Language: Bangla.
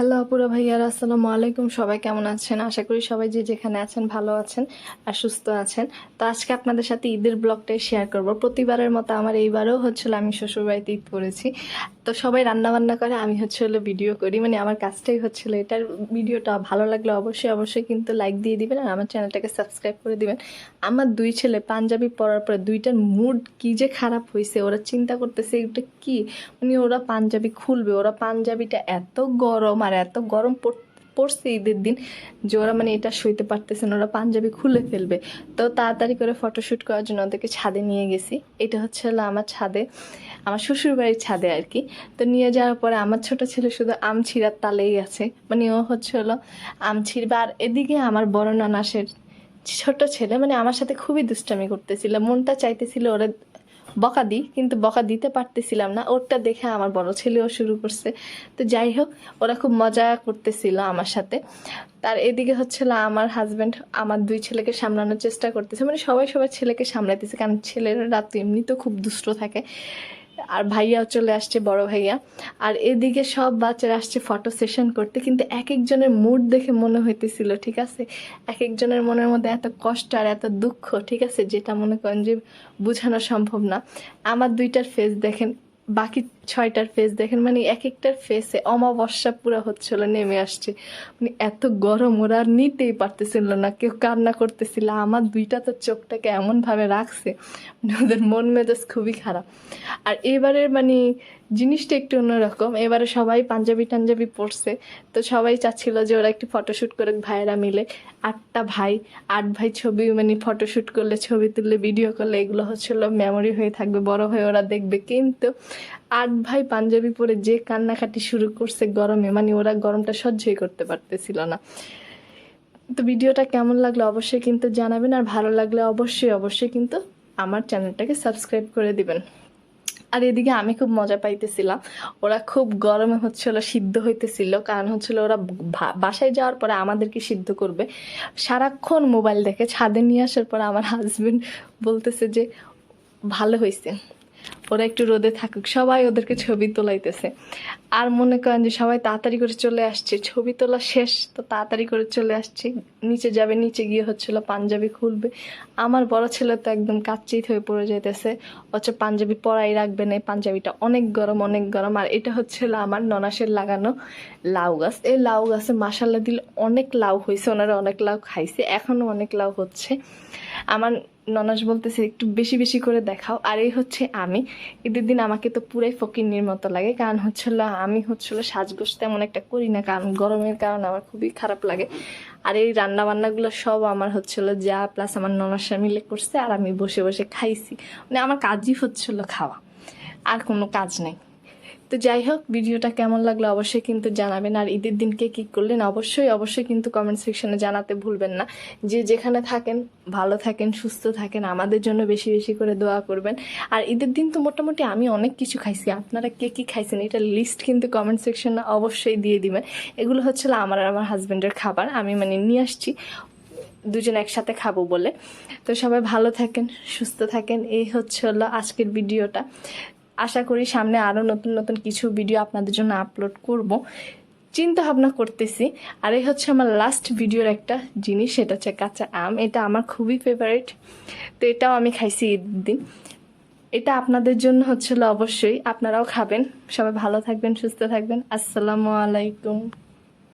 হ্যালো আপুরা ভাইয়ার, আসসালামু আলাইকুম। সবাই কেমন আছেন? আশা করি সবাই যে যেখানে আছেন ভালো আছেন আর সুস্থ আছেন। তো আজকে আপনাদের সাথে ঈদের ব্লগটাই শেয়ার করব। প্রতিবারের মতো আমার এইবারও হচ্ছিল আমি শ্বশুরবাড়িতে ঈদ করেছি তো সবাই রান্না বান্না করে, আমি হচ্ছে হলো ভিডিও করি। মানে আমার কাজটাই হচ্ছিল এটার ভিডিওটা ভালো লাগলে অবশ্যই অবশ্যই কিন্তু লাইক দিয়ে দিবেন আর আমার চ্যানেলটাকে সাবস্ক্রাইব করে দিবেন। আমার দুই ছেলে পাঞ্জাবি পরার পরে দুইটার মুড কি যে খারাপ হয়েছে ওরা চিন্তা করতেছে এটা কি? মানে ওরা পাঞ্জাবি খুলবে, ওরা পাঞ্জাবিটা এত গরম আর এত গরম পড়- পড়ছে ঈদের দিন। যে ওরা মানে এটা শুইতে পারতেছে না, ওরা পাঞ্জাবি খুলে ফেলবে। তো তাড়াতাড়ি করে ফটোশ্যুট করার জন্য ওদেরকে ছাদে নিয়ে গেছি। এটা হচ্ছে হলো আমার ছাদে, আমার শ্বশুর বাড়ির ছাদে আর কি। তো নিয়ে যাওয়ার পরে আমার ছোট ছেলে শুধু আম ছিঁড়ার তালেই আছে। মানে ও হচ্ছে হলো আম ছিঁড়বে আর এদিকে আমার বড় নানাসের ছোট ছেলে মানে আমার সাথে খুবই দুষ্টামি করতেছিল। মনটা চাইতেছিল ওরা বকা দিই, কিন্তু বকা দিতে পারতেছিলাম না। ওরটা দেখে আমার বড় ছেলেও শুরু করছে। তো যাই হোক, ওরা খুব মজা করতেছিল আমার সাথে। তার এদিকে হচ্ছিল আমার হাজব্যান্ড আমার দুই ছেলেকে সামলানোর চেষ্টা করতেছে। মানে সবাই সবাই ছেলেকে সামলাইতেছে, কারণ ছেলেরা তো এমনি তো খুব দুষ্ট থাকে। আর ভাইয়াও চলে আসছে, বড় ভাইয়া। আর এদিকে সব বাচ্চারা আসছে ফটো সেশন করতে, কিন্তু এক একজনের মুড দেখে মনে হইতেছিল, ঠিক আছে? এক একজনের মনের মধ্যে এত কষ্ট আর এত দুঃখ, ঠিক আছে? যেটা মনে করেন যে বোঝানো সম্ভব না। আমার দুইটার ফেস দেখেন বাকি ছয়টার ফেস দেখেন মানে এক একটার ফেসে অমাবস্যা পুরো হচ্ছিল, নেমে আসছে। মানে এত গরম, ওরা আর নিতেই পারতেছিল না, কেউ কান্না করতেছিল, আমার দুইটা তো চোখটাকে এমনভাবে রাখছে মানে ওদের মন মেজাজ খুবই খারাপ। আর এবারের মানে জিনিসটা একটু অন্যরকম। এবারে সবাই পাঞ্জাবি টাঞ্জাবি পরছে। তো সবাই চাচ্ছিল যে ওরা একটু ফটোশ্যুট করে ভাইয়েরা মিলে। আটটা ভাই, আট ভাই ছবি মানে ফটোশ্যুট করলে, ছবি তুললে ভিডিও করলে, এগুলো হচ্ছিল মেমোরি হয়ে থাকবে, বড় হয়ে ওরা দেখবে। কিন্তু আট ভাই পাঞ্জাবি পরে যে কান্নাকাটি শুরু করছে গরমে মানে ওরা গরমটা সহ্যই করতে পারতেছিল না। তো ভিডিওটা কেমন লাগল অবশ্যই কিন্তু জানাবেন, আর ভালো লাগলে অবশ্যই অবশ্যই কিন্তু আমার চ্যানেলটাকে সাবস্ক্রাইব করে দিবেন। আর এদিকে আমি খুব মজা পাইতেছিলাম। ওরা খুব গরমে হচ্ছিল, সিদ্ধ হইতেছিল। কারণ হচ্ছিল ওরা বাসায় যাওয়ার পরে আমাদেরকে সিদ্ধ করবে। সারাক্ষণ মোবাইল দেখে ছাদে নিয়ে আসার পর আমার হাজবেন্ড বলতেছে যে, ভালো হয়েছে ওরা একটু রোদে থাকুক, সবাই ওদেরকে ছবি তোলাইতেছে। আর মনে করেন যে সবাই তাড়াতাড়ি করে চলে আসছে, ছবি তোলা শেষ, তো তাড়াতাড়ি করে চলে আসছে। নিচে যাবে, নিচে গিয়ে হচ্ছিল পাঞ্জাবি খুলবে। আমার বড় ছেলে তো একদম কাচ্চিত হয়ে পড়ে যেতেছে হচ্ছে পাঞ্জাবি পরাই রাখবে না পাঞ্জাবিটা অনেক গরম অনেক গরম। আর এটা হচ্ছিল আমার ননাসের লাগানো লাউ গাছ। এই লাউ গাছে মাসাল্লা দিলে অনেক লাউ হয়েছে ওনারা অনেক লাউ খাইছে এখনও অনেক লাউ হচ্ছে। আমার ননাস বলতেছে, একটু বেশি বেশি করে দেখাও। আর এই হচ্ছে আমি। ঈদের দিন আমাকে তো পুরাই ফকিন্নির মতো লাগে। কারণ হচ্ছিল আমি হচ্ছিল সাজগোজ তেমন একটা করি না। কারণ গরমের কারণে আমার খুবই খারাপ লাগে। আর এই রান্না বান্নাগুলো সব আমার হচ্ছিল যা প্লাস আমার ননাসা মিলে করছে আর আমি বসে বসে খাইছি। মানে আমার কাজই হচ্ছিল খাওয়া। আর কোনো কাজ নেই। তো যাই হোক, ভিডিওটা কেমন লাগল অবশ্যই কিন্তু জানাবেন। আর ঈদের দিনকে কি করলেন? অবশ্যই অবশ্যই কিন্তু কমেন্ট সেকশনে জানাতে ভুলবেন না। যে যেখানে থাকেন, ভালো থাকেন, সুস্থ থাকেন, আমাদের জন্য বেশি বেশি করে দোয়া করবেন। আর ঈদের দিন তো মোটামুটি আমি অনেক কিছু খাইছি। আপনারা কে কী খাইছেন? এটা লিস্ট কিন্তু কমেন্ট সেকশনে অবশ্যই দিয়ে দিবেন। এগুলো হচ্ছে আমার আর আমার হাজব্যান্ডের খাবার। আমি মানে নিয়ে আসছি, দুজন একসাথে খাব বলে। তো সবাই ভালো থাকেন, সুস্থ থাকেন। এই হচ্ছে হলো আজকের ভিডিওটা। আশা করি সামনে আরও নতুন নতুন কিছু ভিডিও আপনাদের জন্য আপলোড করব। চিন্তা ভাবনা করতেছি। আর এই হচ্ছে আমার লাস্ট ভিডিওর একটা জিনিস, সেটা হচ্ছে কাঁচা আম। এটা আমার খুবই ফেভারিট তো এটাও আমি খাইছি ঈদের দিন এটা আপনাদের জন্য হচ্ছিল অবশ্যই। আপনারাও খাবেন। সবাই ভালো থাকবেন, সুস্থ থাকবেন। আসসালামু আলাইকুম।